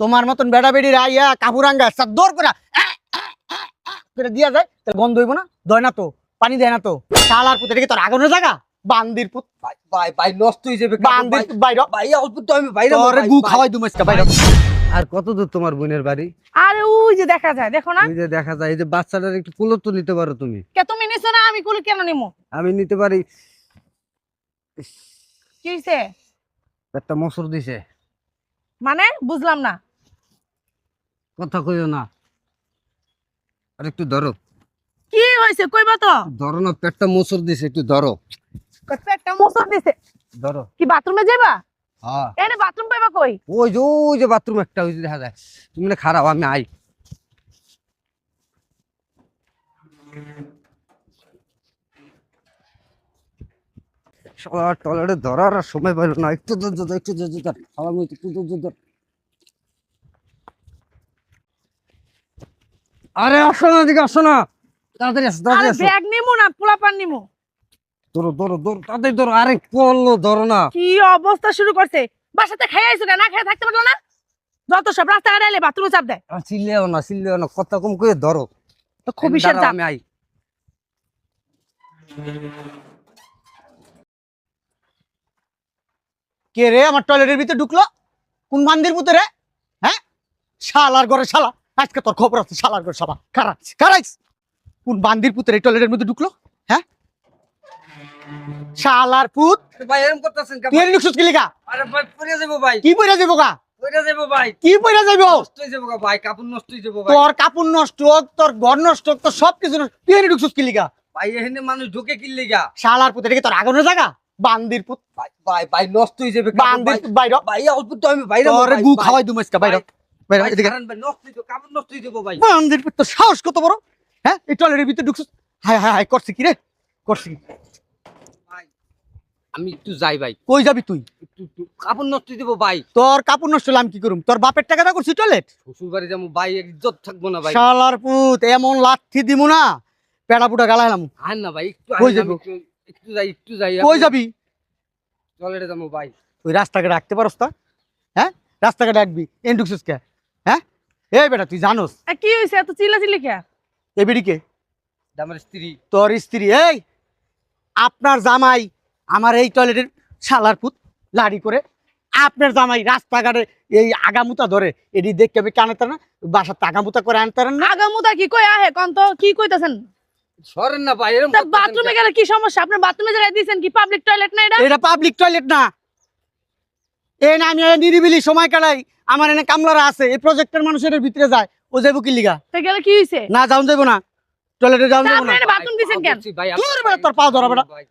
তোমার মতন বেড়া বেড়ি রাইয়া কাপুরাঙ্গা দৌড় করে করে দিয়া যায় তাহলে গন্ধ হইব না দয় না তো পানি দেয় না তো। শালার পুতে তোর আগুনের জায়গা? বান্দির পুত। ভাই ভাই নষ্ট হয়ে যাবে বান্দির বাইর ভাই অল্প তো আমি বাইরে তোরে গু খাওয়াই বাইর আর কত দূর তোমার বোনের বাড়ি? আরে ওই যে দেখা যায় দেখো না। ওই যে দেখা যায় এই যে বাচ্চাটার একটু কুলো তো নিতে পারো তুমি। কে তুমি নিছো না আমি কুলে কেন নিমো? আমি নিতে পারি। কি হইছে? একটা মসুর দিছে। মানে বুঝলাম না। কথা কইও না। আর একটু ধরো। কি হয়েছে কইবা তো। ধরো না পেটটা মসুর দিছে একটু ধরো। একটা মোসর দিছে? ধরো। কি বাথরুমে যাবা হ্যাঁ। এনে বাথরুম পাইবা কই? ওই যে ওই যে বাথরুম একটা ওই দেখা যায়। তুমি না খারাপ আমি আই। টয়লেটে ধরার সময় পাইল না। একটু ধর, একটু ধর। সবার মধ্যে একটু ধর। আরে আসো না এদিকে আসো না। তাড়াতাড়ি আসো তাড়াতাড়ি আরে আসো। ব্যাগ নিমু না পোলাপান নিমু? ধরো ধরো ধরো তাড়াতাড়ি ধরো। আরে করল ধরো না। কি অবস্থা শুরু করছে? বাসাতে আইছো না খেয়ে থাকতে পারল না? যত সব রাস্তাঘাটে এলে বাথরুমে চাপ দেয়। আর চিল্লেও না চিল্লেও না। কথা কম করে ধরো। তো খুব বিশেষ দাঁড়াও, চাপ আমি আই। কে রে আমার টয়লেটের ভিতরে ঢুকলো? কোন বান্দির পুতে রে? হ্যাঁ? শালার ঘরে শালা। আজকে তোর খবর আছে শালার শালা খারাপ খারাপ কোন বান্দির পুতের এই টয়লেটের মধ্যে ঢুকলো? হ্যাঁ? শালার পুত। ভাই এরকম করতেছেন কেন? তুই এর ঢুকছিস কি আরে ভাই পড়ে যাব ভাই। কি পইরা যাব গা? পড়ে যাব ভাই। কি পইরা যাইব নষ্ট হয়ে যাব গা ভাই কাপড় নষ্ট হয়ে যাব ভাই। তোর কাপড় নষ্ট হোক তোর ঘর নষ্ট হোক তোর সব কিছু নষ্ট তুই কি লিগা? ভাই এখানে মানুষ ঢুকে কিনলে গা শালার পুত এটা কি তোর আগুনের জায়গা? বান্দির পুত। ভাই ভাই ভাই নষ্ট হয়ে যাবে বান্দির বাইর ভাই অল্প তো আমি বাইরে গু খাওয়াই বাইর বাইর তোর সাহস কত বড়? হ্যাঁ এই টয়লেটের ভিতরে ঢুকছিস হায় হায় হায় করছি কি রে? করছি? আমি একটু যাই ভাই। কই যাবি তুই? কাপড় নষ্ট যাব ভাই। তোর কাপড় নষ্ট হলে আমি কি করুম? তোর বাপের টাকাটা করছি টয়লেট শ্বশুর বাড়ি যাব ভাই ইজ্জত থাকব না ভাই। শালার পুত এমন লাথি দিমু না পেড়া পুটা গালাইলাম না ভাই একটু কই আইন, একটু- একটু যাই একটু যাই। কই যাবি? টয়লেটে যাব ভাই। তুই রাস্তাঘাটে রাখতে পারস তা? হ্যাঁ রাস্তাঘাটে রাখবি এন ঢুকছিস কে? হ্যাঁ? এই বেটা তুই জানোস। কি হয়েছে? এত চিল্লা চিল্লি কে এ এটা আমার স্ত্রী। তোর স্ত্রী। এই আপনার জামাই আমার এই টয়লেটের শালার পুত লাড়ি করে আপনার জামাই রাস্তাঘাটে এই আগামুতা ধরে। এটি দেখে আমি কানাতে না? বাসার আগামুতা করে আনতে না। আগামুতা কি কই আহে? কোন তো কি কইতাছেন? সরেন না ভাই বাথরুমে গেলে কি সমস্যা? আপনি বাথরুমে জায়গায় দিয়েছেন কি? পাবলিক টয়লেট না এটা? এটা পাবলিক টয়লেট না। এ না আমি নিরিবিলি সময় কাটাই। আমার এনে কামলারা আছে এই প্রজেক্টের মানুষের ভিতরে যায় ও যাব কি লিগা? তো গেলে কি হইছে? না যাওন যাব না। টয়লেটে যাওন তা যাব আপনি না বাথরুম দিছেন কেন? তোর বেটা তোর পাও ধরা বেটা। ভাই,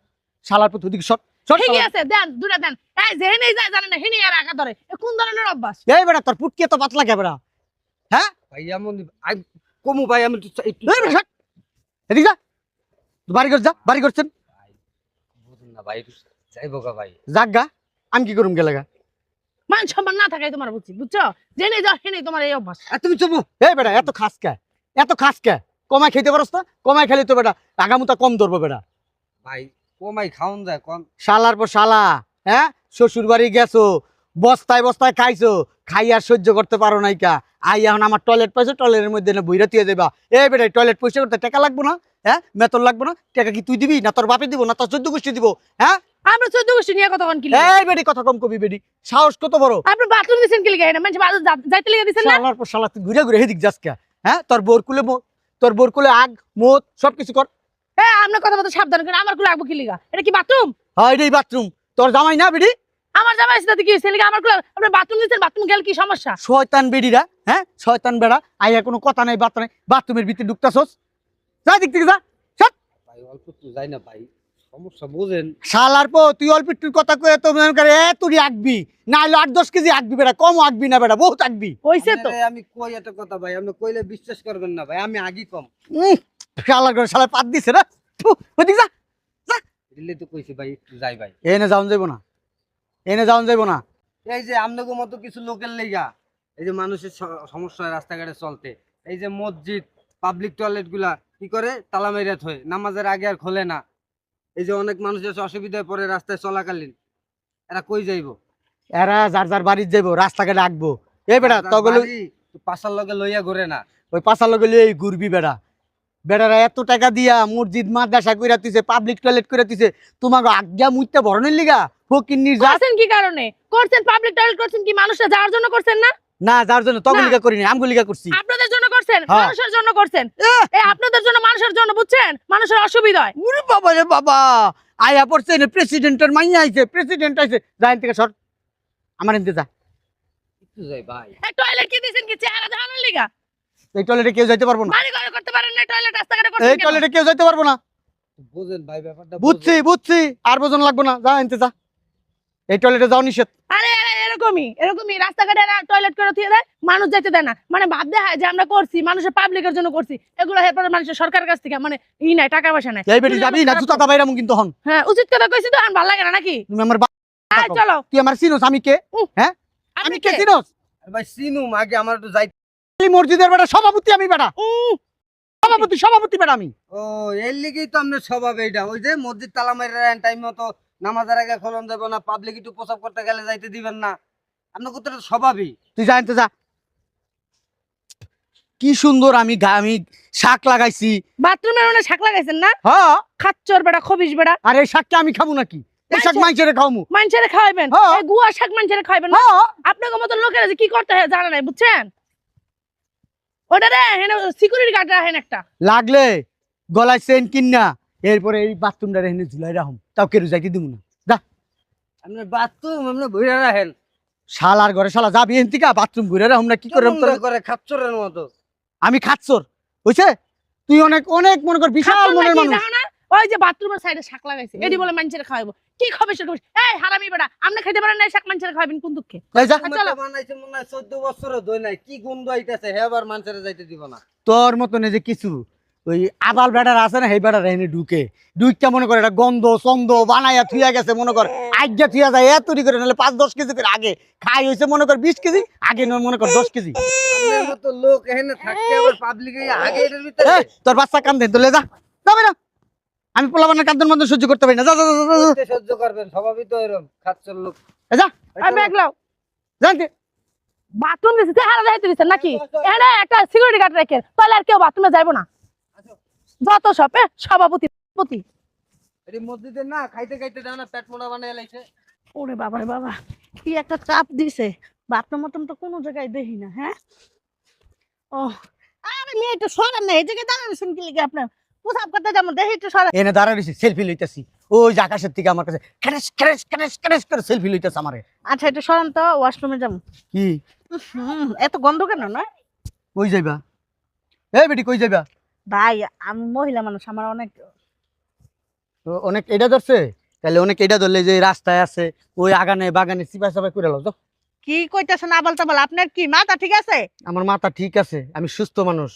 শালার পুত ওদিকে শট শট ঠিকই আছে দেন দুটা দেন। এই যে হেনেই যায় জানেন না হেনেই আর একা ধরে। এ কোন ধরনের অভ্যাস? এই বেটা তোর পুটকি এত পাতলা কে বেটা? হ্যাঁ? ভাই এমন আই- কমু ভাই আমি একটু-। এদিকে যা। বাড়ি কর যা বাড়ি করছেন বুঝুন না ভাই যাইবো গা ভাই। যাক গা আমি কি করুম গেলে গা? মান সম্মান না থাকাই তোমার বুঝছি বুঝছ? জেনে যাও হেনেই তোমার এই অভ্যাস। আর তুমি চুপ এই বেটা এত খাস কে? এত খাস কে? কমায় খেতে পারস না? কমায় খেলে তো বেটা আগামুতা কম ধরবো বেটা। ভাই কমাই খাওন যায় কম। শালার পর শালা হ্যাঁ? শ্বশুর বাড়ি গেছো বস্তায় বস্তায় খাইছো খাই আর সহ্য করতে পারো নাই কা। আই এখন আমার টয়লেট পাইছো টয়লেটের মধ্যে না বইরা তুই দেবা এই বেটা টয়লেট পয়সা করতে টাকা লাগবো না? হ্যাঁ? বেতন লাগবো না? টাকা কি তুই দিবি? না তোর বাপে দিব না তোর চোদ্দ গোষ্ঠী দিব? হ্যাঁ? আমরা চোদ্দ গোষ্ঠী নিয়ে কথা কোন কি এই বেটি কথা কম কবি বেটি। সাহস কত বড়? আপনি বাথরুম দিছেন কি লিগে হেনে মানুষ যাইতে লিগে দিছেন না? শালার পর শালা তুই ঘুরে ঘুরে হেদিক যাস হ্যাঁ? তোর তোর আগ সব কিছু কর। হ্যাঁ কথা মতো সাবধান আমার কুলে রাখব কি লিগা এটা কি বাথরুম হয় এটাই বাথরুম তোর জামাই না বেটি? আমার জামাই সাথে কি হইছে লিগা আমার কুলে আপনি বাথরুম দিছেন? বাথরুম গেলে কি সমস্যা? শয়তান বেডিরা হ্যাঁ? শয়তান বেড়া আইয়া কোনো কথা নাই বার্তা নাই। বাথরুমের ভিতরে ঢুকতাছস? যা দিক থেকে যা সব ভাই অল্প তো যাই না ভাই সমস্যা বুঝেন। শালার পো তুই অল্প একটু কথা কয়ে তো মনে করে এ তুই আঁকবি? না হলে আট দশ কেজি আঁকবি বেটা কম আঁকবি না বেটা বহুত আঁকবি। হইছে তো। আমি কই একটা কথা ভাই আপনি কইলে বিশ্বাস করবেন না ভাই আমি আগি কম। উম, শালার করে শালার পাত দিছে না। ওদিক যা দিল্লি তো কইছি ভাই একটু যাই ভাই। এনে যাওন যাইব না। এনে যাওন যাইব না। এই যে আমনগো মতো কিছু লোকের লেগা এই যে মানুষের সমস্যা রাস্তাঘাটে চলতে এই যে মসজিদ পাবলিক টয়লেটগুলা কি করে? তালা মেরে থয়। নামাজের আগে আর খোলে না। এই যে অনেক মানুষের অসুবিধায় পড়ে রাস্তায় চলাকালীন। এরা কই যাইবো? এরা যার যার বাড়ির যাইব রাস্তাঘাটে আঁকবো। এই বেটা আপনার তগলে বাড়ি পাশার লগে লইয়া ঘুরে না। ওই পাশার লগে লিয়ে ঘুরবি বেড়া বেড়ারা এত টাকা দিয়া মসজিদ মাদ্রাসা কইরা তুইছে পাবলিক টয়লেট কইরা তুইছে তোমাকে আজ্ঞা মুইতে বরণের লিগা? ফকির নির্যাত করছেন কি কারণে? করছেন পাবলিক টয়লেট করছেন কি? মানুষরা যাওয়ার জন্য করছেন না? না যার জন্য তখন না। করিনি আমগো লিগা করছি। আপনাদের জন্য করছেন হ্যাঁ। মানুষের জন্য করছেন। এই আপনাদের জন্য মানুষের জন্য বুঝছেন? মানুষের অসুবিধা হয় ওরে বাবা রে বাবা! আয়া পড়ছে না প্রেসিডেন্টের মাইয়া আইছে প্রেসিডেন্ট আইছে। যাইন থেকে সর। আমার এনতে যা। একটু যাই ভাই। এই টয়লেট কি দিছেন কি? চেহারা দেখানোর লিগা? এই টয়লেটে কেউ যাইতে পারব না। বাড়ি ঘরে করতে পারেন না টয়লেট রাস্তাঘাটে এই করছেন কেন? টয়লেটে কেউ যাইতে পারব না। বুঝেন ভাই ব্যাপারটা বুঝছি বুঝছি। আর বোঝন লাগবো না। যা এনতে যা। এই টয়লেটে যাও নিষেধ। আরে আরে এরকমই এরকমই। রাস্তাঘাটে টয়লেট করে থিয়ে দেয় মানুষ যেতে দেয় না। মানে ভাব দেখায় যে আমরা করছি মানুষের পাবলিকের জন্য করছি এগুলো এরপরে মানুষের সরকারের কাছ থেকে। মানে ই নাই টাকা পয়সা নাই। এই বেটি যাবি না? জুতা বাইরামু কিন্তু হন। হ্যাঁ উচিত কথা কইছি তো এখন ভালো লাগে না নাকি? তুমি আমার আয় চলো। তুই আমার চিনোস আমি কে? হ্যাঁ? আমি কে? চিনোস? ভাই সিনুম আগে আমার একটু যাই। এই মসজিদের বেটা সভাপতি আমি বেটা। উম, সভাপতি সভাপতি বেটা আমি। ও এর লিগেই তো আপনার স্বভাব এইটা ওই যে মসজিদ তালা মাইরা টাইম মতো নামাজের আগে খোলন দেবো না পাবলিক একটু প্রসাব করতে গেলে যাইতে দিবেন না। আপনার কত স্বভাবই তুই যা এনতে যা। কি সুন্দর আমি আমি শাক লাগাইছি। বাথরুমের মনে শাক লাগাইছেন না? হ্যাঁ। খাচ্চর বেড়া খবিস বেড়া। আর এই শাকটা আমি খাব নাকি? এই শাক খাওমু। খাওয়াবেন হ্যাঁ। এই গুয়া শাক মানুষের খাওয়াবেন না? হ্যাঁ। আপনাকে মতো লোকেরা যে কি করতে হয় জানা নাই বুঝছেন? ওটা রে হেন সিকিউরিটি গার্ড রাখেন একটা। লাগলে গলায় চেন কিন্না এরপরে এই বাথরুমটা রেখে ঝুলাই রাখুম। তাও কেউ যাইতে দিব না। আপনার বাথরুম আপনি রাখেন। শালার ঘরে শালা যাবি এন থেকে বাথরুম ঘুরে রাখুম না কি করে কেমন করে খাচ্চরের মতো। আমি বুঝছে? তুই অনেক অনেক মনে কর বিশাল মনের মানুষ। ওই যে বাথরুমের সাইডে শাক লাগাইছে এডি বলে মানুষের খাওয়াবো কি খাবে সেটা? এই হারামি বেড়া আপনি পারেন না শাক মানুষের খাওয়াবেন কোন দুঃখে? যা, আচ্ছা। বানাইছে মনে হয় চোদ্দ বছরের দই নাই। কি গন্ধ আইতেছে হে আবার মানুষের যাইতে দিব না। তোর মতন যে কিছু ওই আবাল বেটার আছে না সেই বেটার এনে ঢুকে। ঢুকটা মনে করে এটা গন্ধ চন্দ বানাইয়া থুইয়া গেছে মনে কর। আজ্ঞা থুইয়া যায় এত তৈরি করে নাহলে পাঁচ দশ কেজি করে আগে খাই হয়েছে মনে কর বিশ কেজি আগে নয় মনে কর দশ কেজি। তোর বাচ্চা কান্দে তো লে যা যাবে না আমি পোলাবানের কান্দন মধ্যে সহ্য করতে পারি না। যা যা সহ্য করবেন স্বভাবই তো এরকম খাচ্চর লোক। যা, যা আর ব্যাগ লাও জানতে বাথরুম গেছে চেহারা দেখাইতে দিচ্ছেন নাকি? এখানে একটা সিকিউরিটি গার্ড রেখে তাহলে আর কেউ বাথরুমে যাইবো না। যত সব সভাপতি মসজিদে না খাইতে খাইতে দাও না পেট মোড়া বানাই লাইছে। ওরে বাবা বাবা কি একটা চাপ দিছে। বাথরুম মতন তো কোনো জায়গায় দেখি না হ্যাঁ? ও আরে মেয়ে একটু সরেন না এই জায়গায় দাঁড়ানো কি লিখে আপনার। পোশাক করতে যেমন দেখি একটু সরেন। এনে দাঁড়া সেলফি লইতেছি। ওই যে আকাশের থেকে আমার কাছে করে সেলফি লইতেছে আমারে। আচ্ছা একটু সরেন তো ওয়াশরুমে যাব। কি? এত গন্ধ কেন না? কই যাইবা? এই বেটি কই যাইবা? ভাই আমি মহিলা মানুষ আমার অনেক অনেক এটা ধরছে? তাহলে অনেক এটা ধরলে যে রাস্তায় আছে ওই আগানে বাগানে চিপা চাপা করে লো তো কি কইতেছেন আবাল তাবাল আপনার কি মাথা ঠিক আছে? আমার মাথা ঠিক আছে আমি সুস্থ মানুষ।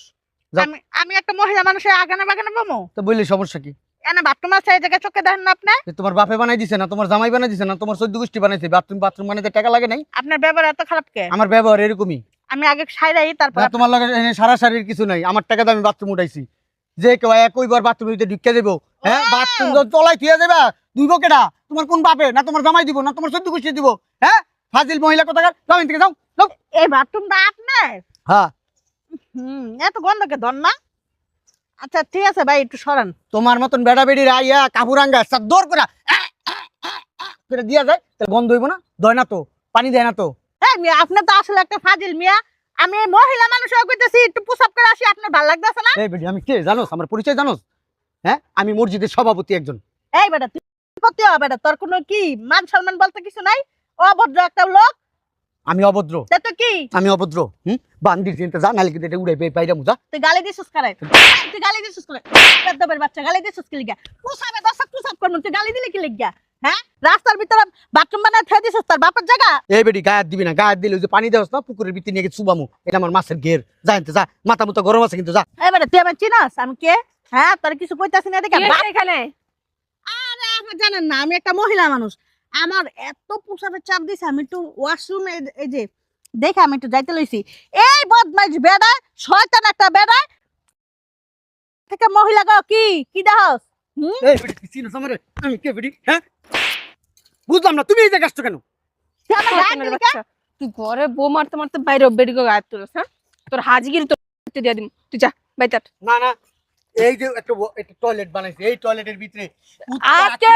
আমি আমি একটা মহিলা মানুষের আগানে বাগানে পাবো তো বললি সমস্যা কি? এনে বাথরুম আছে এই জায়গায় চোখে দেখেন না আপনি? তোমার বাপে বানাই দিছে না তোমার জামাই বানাই দিছে না তোমার চোদ্দ গোষ্ঠী বানাইছে বাথরুম বাথরুম বানাইতে টাকা লাগে নাই? আপনার ব্যবহার এত খারাপ কে? আমার ব্যবহার এরকমই। আমি আগে সাইরাই তারপর তোমার লাগে সারা সারির কিছু নাই। আমার টাকা আমি বাথরুম উঠাইছি। যে কেউ একইবার বাথরুম দিতে ঢুকে দেবো হ্যাঁ বাথরুম তলাই থুয়ে দেবা দুই বকেটা তোমার কোন বাপে? না তোমার জামাই দিব না তোমার চোদ্দ গোষ্ঠী দিব। হ্যাঁ? ফাজিল মহিলা কোথাকার? যাও থেকে যাও এই বাথরুমটা আপনার? হ্যাঁ। হুম এত গন্ধকে ধর না। আচ্ছা ঠিক আছে ভাই একটু সরান। তোমার মতন বেড়া বেড়ি রাইয়া কাপুরাঙ্গা দৌড় করে দিয়া যায় তাহলে গন্ধ হইব না? দয় না তো পানি দেয় না তো। মিয়া আপনি তো আসলে একটা ফাজিল মিয়া। আমি মহিলা মানুষ হয়ে কইতেছি একটু পোশাক করে আসি আপনার ভালো লাগতেছে না? এই বেটি আমি কে জানোস? আমার পরিচয় জানোস? হ্যাঁ? আমি মসজিদের সভাপতি একজন। এই বেটা তুই করতে হবে বেটা তোর কোনো কি মান সম্মান বলতে কিছু নাই? অভদ্র একটা লোক। আমি অভদ্র। তা তো কি? আমি অভদ্র হুম? বান্দির চিন্তা যা নাহলে কিন্তু এটা উড়ে বাইরে মুজা তুই গালি দিছিস করে? তুই গালি দিছিস করে? দেবের বাচ্চা গালি দিছিস কি লিগা? পুষাবে দশক পুষাব করব তুই গালি দিলে কি লিগা? হ্যাঁ? রাস্তার ভিতরে বাথরুম বানায় থয়ে দিছিস তোর বাপের জায়গা? এই বেটি গায়ে দিবি না গায়ে দিলে যে পানি দেওয়াস না পুকুরের ভিতরে নিয়ে চুবামু। এটা আমার মাছের ঘের। যা যা। মাথা মতো গরম আছে কিন্তু যা। এবারে তুই আমার চিনাস? আমি কে? হ্যাঁ তোর কিছু কইতাছি না দেখে এখানে? আরে আপনি জানেন না আমি একটা মহিলা মানুষ। আমার এত পোশাকের চাপ দিছে আমি একটু ওয়াশরুম এই যে দেখে আমি একটু যাইতে লইছি। এই বদমাইশ বেড়া শয়তান একটা বেড়া। থেকে মহিলা গো কি? কি দেহস হুম? এই বেটি চিনোস আমারে? আমি কে বেটি? হ্যাঁ? বুঝলাম না তুমি এই জায়গায় আসছো কেন? তুই। ঘরে বউ মারতে মারতে বাইরে বেরিয়ে গায়ে তুলস হ্যাঁ? তোর হাজিগিরি তোর দিয়ে দিম তুই যা বাইতার না না এই যে একটা একটা টয়লেট বানাইছে এই টয়লেটের ভিতরে আজকে?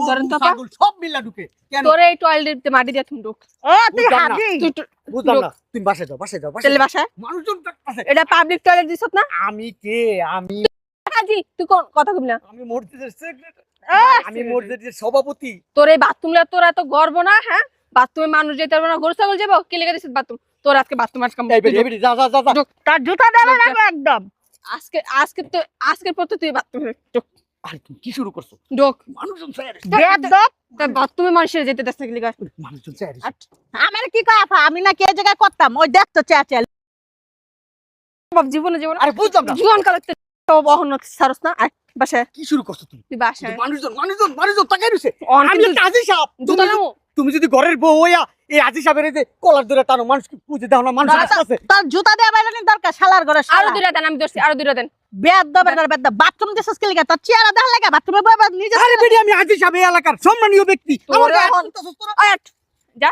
ধরেন তো সব মিলা ঢুকে। কেন? তোর এই টয়লেটে মাটি দিয়ে তুমি ঢুক ও তুই না। হাজি? বুঝলাম না। তুমি যাও যাও চলে। মানুষজন। এটা পাবলিক টয়লেট দিছত না? আমি কে? আমি হাজি তুই কোন কথা কবি না। আমি আহ, আমি মসজিদের সভাপতি। তোর এই বাথরুম তোর এত গর্ব না হ্যাঁ? বাথরুমে মানুষ যেতে পারবে না গরু ছাগল যাব? কি লেগে দিছিস বাথরুম? তোর আজকে বাথরুম আজকে। তার জুতা দেবে না একদম। আজকে আজকে তো আজকের পর তো তুই বাথরুমে ঢোক তুমি কি শুরু করছ? ঢোক মানুষজন চায় রে। বেদব বাথরুমে মানুষের যেতে দেশ থাকলি মানুষজন আমার কি কয় আমি না কে জায়গায় করতাম। ওই দেখতো চেয়া চেয়া। বাপ জীবনে জীবনে। আরে বুঝলাম জীবন কালে বহন সারস না। আয় বাসায়? কি শুরু করছ তুমি? তুই বাসায়? মানুষজন মানুষজন মানুষজন তাকাই রয়েছে। আমি একটা আজি সাহেব জুতা তুমি তুমি যদি ঘরের বউ হইয়া এই আজি সাহেবের এই যে কলার ধরে টানো মানুষ পুজো দাও না মানুষ তোর জুতা বাইরে নি দরকার শালার ঘরে আরও দুইটা দেন আমি ধরছি আরও দুইটা দেন। বেদবের বাথরুম দিছিস কি? লিগা তোর চেহারা দেখা বাথরুমে নিজে আরে বেটি আমি আজি সাহেব এই এলাকার সম্মানীয় ব্যক্তি। আমার। যা।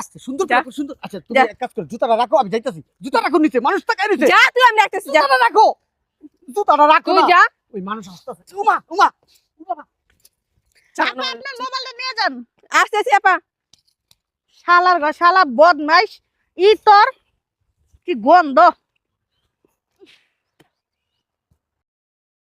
আস্তে সুন্দর আচ্ছা তুমি এক কাজ করো জুতাটা রাখো আমি যাইতাছি। জুতা রাখো নিচে মানুষ তাকাই রয়েছে। যা তুই আমি রাখতেছি যা। জুতাটা রাখো। জুতাটা রাখো যা। ওই মানুষ আসতেছে উমা উমা উমা। আপা আপনার মোবাইলটা নিয়ে যান। আসতেছি আপা। শালার ঘর শালা বদমাইশ ই তোর কি গন্ধ?